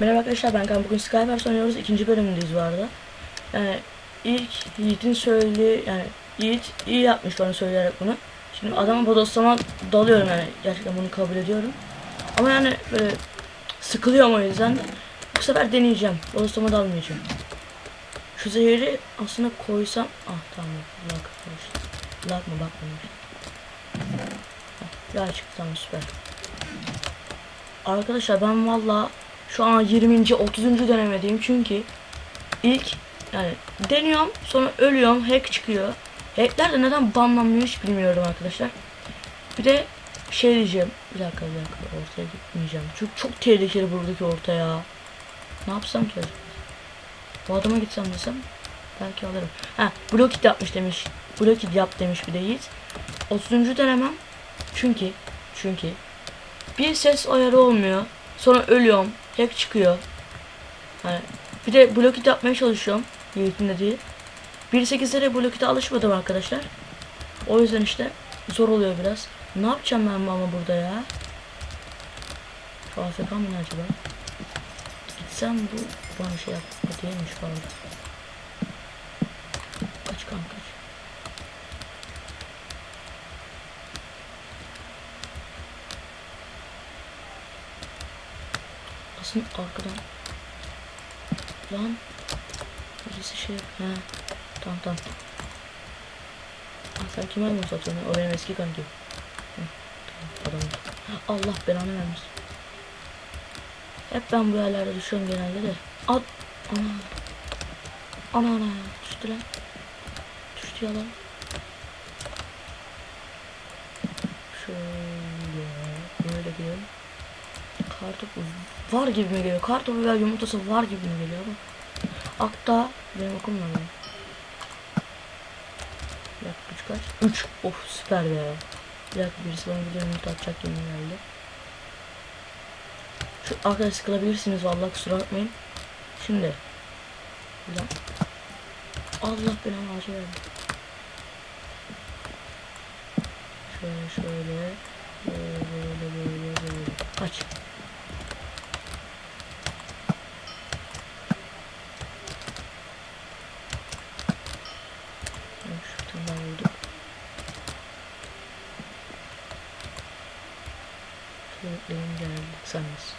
Merhaba arkadaşlar ben Kaan. Bugün Skywars oynuyoruz. İkinci bölümündeyiz bu arada. Yani ilk Yiğit'in söylediği yani Yiğit iyi yapmış bana söyleyerek bunu. Şimdi adamın bodoslama dalıyorum yani. Gerçekten bunu kabul ediyorum. Ama yani böyle sıkılıyorum o yüzden. Bu sefer deneyeceğim. Bodoslama dalmayacağım. Şu zehri aslında koysam... Ah tamam. Koymuştum. Lag mı bakmamış. Ya çıktı tamam süper. Arkadaşlar ben valla şu an 20. 30. denemedeyim çünkü ilk yani deniyorum sonra ölüyorum hack çıkıyor. Hackler de neden banlanmıyor hiç bilmiyorum arkadaşlar. Bir de şey diyeceğim. Bir dakika bir dakika ortaya gitmeyeceğim. Çünkü çok tehlikeli buradaki ortaya. Ne yapsam ki? Bu adama gitsem desem belki alırım. Ha blok it yapmış demiş. Blok it yap demiş bir de Yiğit. 30. denemem. Çünkü çünkü bir ses ayarı olmuyor. Sonra ölüyorum. Hack çıkıyor. Hani bir de blokit yapmaya çalışıyorum. Yiğit'in dediği. 1.8'lere blokite alışmadım arkadaşlar. O yüzden işte zor oluyor biraz. Ne yapacağım ben ama burada ya? Şu AFK mı acaba? Gitsem bu bana şey yapma değilmiş falan. Kaç kanka kaç. Aslında arkadan. Lan. Birisi şey. He. Tamam tamam. Ah sen kime mi satıyorsun? O benim eski kankim. Tamam adam. Allah belanı vermesin. Hep ben bu yerlerde düşüyorum genelde de. At. Ana. Ana ana. Düştü lan. Düştü ya lan. Şöyle. Böyle diyelim. Kartopu var gibi mi geliyor? Kartopu veya yumurtası var gibi mi geliyor ama Akta benim okum var benim. Bir dakika üç kaç? Üç. Of süper be. Bir birisi bana bir yumurta atacak gibi geldi. Şu arkadaş sıkılabilirsiniz vallahi kusura bakmayın. Şimdi. Dakika. Allah belanı acı verdi. Şöyle şöyle. Böyle böyle böyle. Kaç. Vurduk. Şöyle elim geldi. Sanmaz.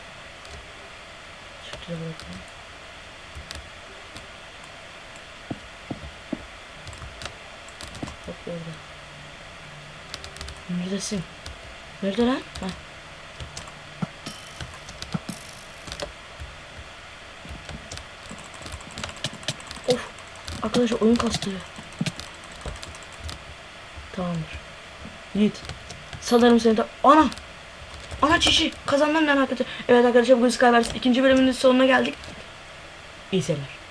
Şuraya bırakalım. Bak orada. Neredesin? Nerede lan? Heh. Of. Arkadaşlar oyun kastıyor. Tamamdır. Yiğit. Sanırım seni de... Ana! Ana çişi! Kazandım ben hakikaten. Evet arkadaşlar bugün Skywars ikinci bölümünün sonuna geldik. İyi seyirler.